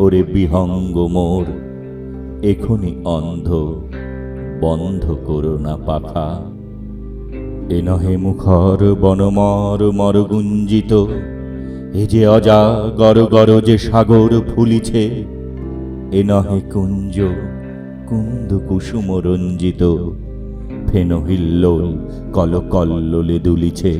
ওরে বিহঙ্গ মোর, এখনি অন্ধ, বন্ধ করো না পাখা। এ নহে মুখর বনমর মরগুঞ্জিত, এ যে অজা গর গর যে সাগর ফুলিছে, এ নহে কুঞ্জ, কুন্দ কুসুম রঞ্জিত, ফেন হিল্লোল কল কল্লোলে দুলিছে।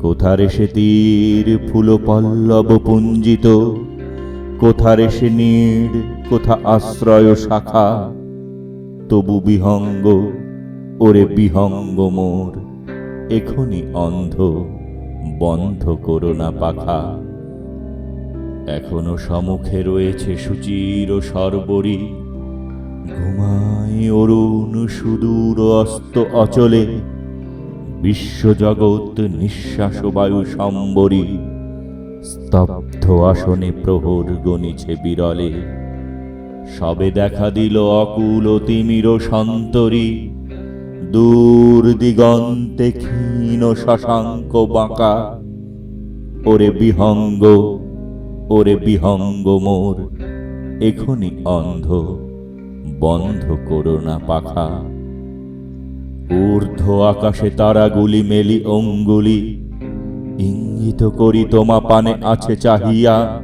কোথারে সে তীর ফুল পল্লব পুঞ্জিত কোথারে সে নীড়, কোথা আশ্রয় শাখা? তবু বিহঙ্গ, ওরে বিহঙ্গ মোর এখনি অন্ধ, বন্ধ করো না পাখা। এখনও সম্মুখে রয়েছে সুচির সর্বরী। ঘুমায় অরুণ সুদূর অস্ত অচলে। বিশ্বজগৎ নিঃশ্বাস বায়ু সম্বরী। স্তব্ধ আসনে প্রহর গণিছে বিরলে। সবে দেখা দিল অকুল তিমির সন্তরী। দূর দিগন্তে ক্ষীণ শশাঙ্ক বাঁকা। ওরে বিহঙ্গ ওরে বিহঙ্গ মোর, এখনি অন্ধ, বন্ধ করো না পাখা। ঊর্ধ্ব আকাশে তারাগুলি মেলি অঙ্গুলি। ইঙ্গিত করি তোমা পানে আছে চাহিয়া।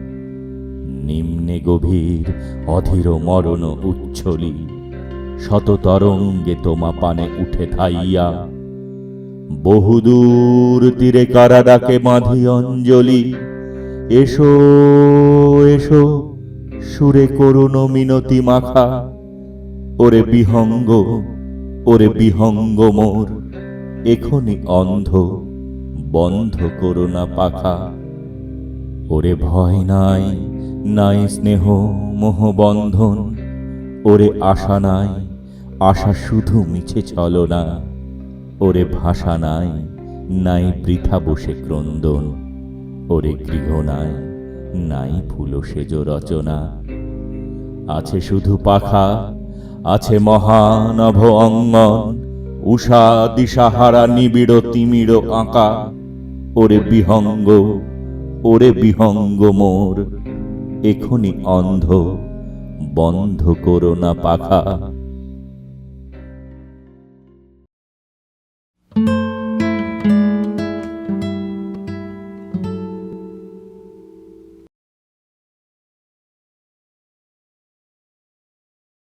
নিম্নে গভীর অধীর মরণ উচ্ছলি, শত তরঙ্গে তোমা পানে উঠে থাইয়া। বহুদূর তীরে কারা ডাকে বাঁধি অঞ্জলি, এসো এসো, সুরে করুণ মিনতি মাখা। ওরে বিহঙ্গ ওরে বিহঙ্গ মোর এখনি অন্ধ। বন্ধ করো না পাখা। ওরে ভয় নাই নাই স্নেহ, মোহ বন্ধন। ওরে আশা নাই, আশা শুধু মিছে ছলনা ওরে ভাষা নাই নাই বৃথা বসে ক্রন্দন। ওরে গৃহ নাই নাই ফুল সেজ রচনা। আছে শুধু পাখা, আছে মহানভ অঙ্গন। উষা দিশাহারা নিবিড় তিমিড় আঁকা। ওরে বিহঙ্গ ওরে বিহঙ্গ মোর। এখনি অন্ধ বন্ধ করো না পাখা।